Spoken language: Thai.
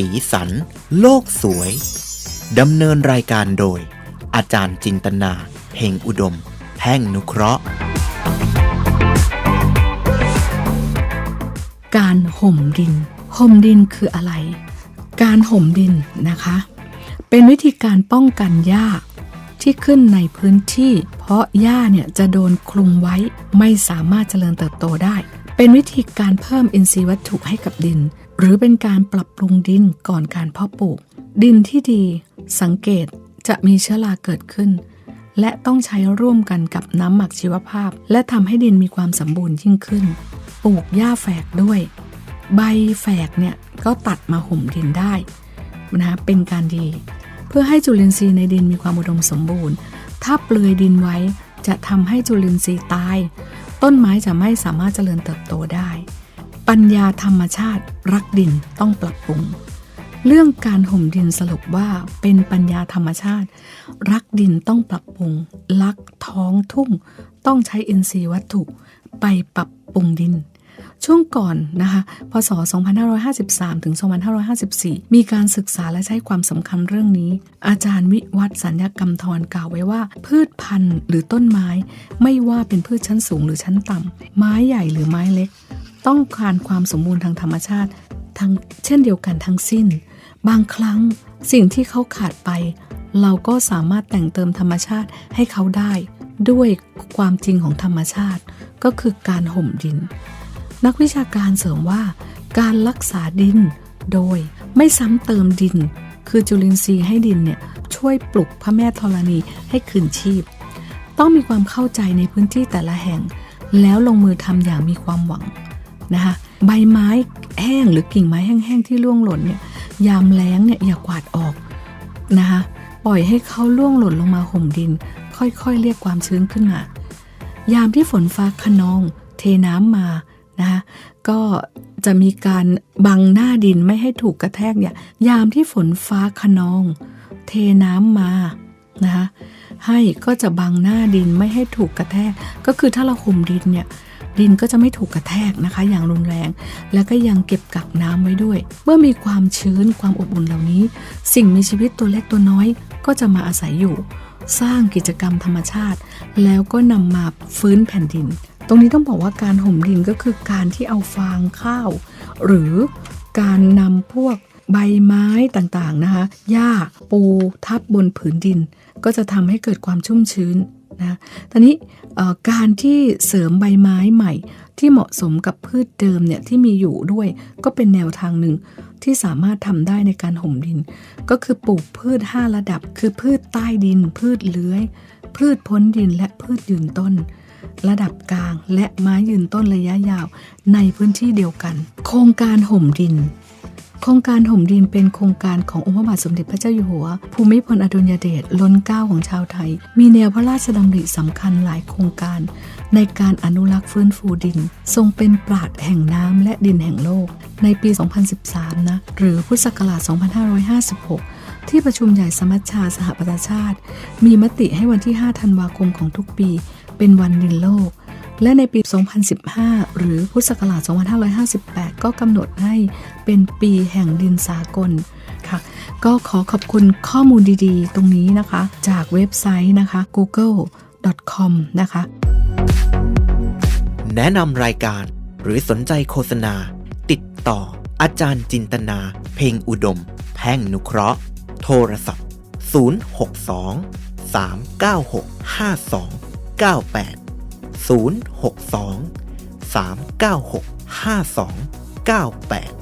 สีสัน โลกสวย ดำเนินรายการโดย อาจารย์จินตนาเพ่งอุดม แพ่งนุเคราะห์ การห่มดิน ห่มดินคืออะไร การห่มดินนะคะ เป็นวิธีการป้องกันหญ้าที่ขึ้นในพื้นที่ เพราะหญ้าเนี่ยจะโดนคลุมไว้ไม่สามารถเจริญเติบโตได้ เป็นวิธีการเพิ่มอินทรีย์วัตถุให้กับดิน หรือเป็นการปรับปรุงดินก่อนการเพาะปลูก ดินที่ดีสังเกตจะมีเชื้อราเกิดขึ้น และต้องใช้ร่วมกันกับน้ำหมักชีวภาพ และทำให้ดินมีความสมบูรณ์ยิ่งขึ้น ปลูกหญ้าแฝกด้วย ใบแฝกเนี่ยก็ตัดมาห่มดินได้นะเป็นการดี เพื่อให้จุลินทรีย์ในดินมีความอุดมสมบูรณ์ ถ้าเปลือยดินไว้จะทำให้จุลินทรีย์ตาย ต้นไม้จะไม่สามารถเจริญเติบโตได้ ปัญญาธรรมชาติรักดินต้องปรับปรุง เรื่องการห่มดินสรุปว่าเป็นปัญญาธรรมชาติ รักดินต้องปรับปรุงรักท้องทุ่ง ต้องใช้อินทรีย์วัตถุไปปรับปรุงดินช่วงก่อนนะคะพศ 2553 ถึง 2554 มีการศึกษาและใช้ความสำคัญเรื่องนี้ อาจารย์วิวัฒน์สัญญกรรมทรกล่าวไว้ว่า พืชพันธุ์หรือต้นไม้ ไม่ว่าเป็นพืชชั้นสูงหรือชั้นต่ำ ไม้ใหญ่หรือไม้เล็ก ต้องการความสมบูรณ์ทางธรรมชาติทั้งเช่นเดียวกันทั้งสิ้น บางครั้งสิ่งที่เขาขาดไป เราก็สามารถแต่งเติมธรรมชาติให้เขาได้ด้วยความจริงของธรรมชาติ ก็คือการห่มดิน นักวิชาการเสริมว่าการรักษาดินโดยไม่ซ้ำเติมดิน คือจุลินทรีย์ให้ดินเนี่ยช่วยปลุกพระแม่ธรณีให้คืนชีพ ต้องมีความเข้าใจในพื้นที่แต่ละแห่ง แล้วลงมือทำอย่างมีความหวัง นะคะใบไม้แห้งหรือกิ่งไม้แห้งๆที่ร่วงหล่นเนี่ยยามแล้งเนี่ยอย่ากวาดออกนะคะปล่อยให้เขาล่วงหล่นลงมาห่มดิน ค่อยๆ เรียกความชื้นขึ้นมา ยามที่ฝนฟ้าขนองเทน้ำมานะคะก็จะมีการบังหน้าดินไม่ให้ถูกกระแทกเนี่ยยามที่ฝนฟ้าขนอง เทน้ำมานะคะให้ก็จะบังหน้าดินไม่ให้ถูกกระแทก ก็คือถ้าเราห่มดินเนี่ย ดินก็จะไม่ถูกกระแทกนะคะ อย่างรุนแรง แล้วก็ยังเก็บกักน้ำไว้ด้วย เมื่อมีความชื้นความอบอุ่นเหล่านี้ สิ่งมีชีวิตตัวเล็กตัวน้อยก็จะมาอาศัยอยู่ สร้างกิจกรรมธรรมชาติ แล้วก็นำมาฟื้นแผ่นดิน ตรงนี้ต้องบอกว่าการห่มดินก็คือการที่เอาฟางข้าว หรือการนำพวกใบไม้ต่างๆนะคะ หญ้าปูทับบนผืนดิน ก็จะทำให้เกิดความชุ่มชื้น นะตอนนี้การที่เสริมใบไม้ใหม่ ที่เหมาะสมกับพืชเดิมเนี่ยที่มีอยู่ด้วย ก็เป็นแนวทางหนึ่งที่สามารถทำได้ในการห่มดิน ก็คือปลูกพืช 5 ระดับ คือพืชใต้ดิน พืชเลื้อย พืชพ้นดินและพืชยืนต้น ระดับกลางและไม้ยืนต้นระยะยาวในพื้นที่เดียวกัน โครงการห่มดิน โครงการห่มดินเป็นโครงการขององค์พระบาทสมเด็จพระเจ้าอยู่หัว ภูมิพลอดุลยเดชล้นเกล้าของชาวไทย มีแนวพระราชดำริสำคัญหลายโครงการ ในการอนุรักษ์ฟื้นฟูดิน ทรงเป็นปราดแห่งน้ำและดินแห่งโลก ในปี 2013 นะ หรือพุทธศักราช 2556ที่ประชุมใหญ่สมัชชาสหประชาชาติ มีมติให้วันที่ 5 ธันวาคมของทุกปี เป็นวันดินโลก และในปี 2015 หรือพุทธศักราช 2558 ก็กำหนดให้เป็นปีแห่งดินสากลค่ะ ก็ขอขอบคุณข้อมูลดีๆ ตรงนี้นะคะ จากเว็บไซต์นะคะ google.com นะคะ แนะนำรายการหรือสนใจโฆษณา ติดต่อ อาจารย์จินตนา เพ่งอุดม แพ่งนุเคราะห์ โทรศัพท์ 062 396 5298 062 396 5298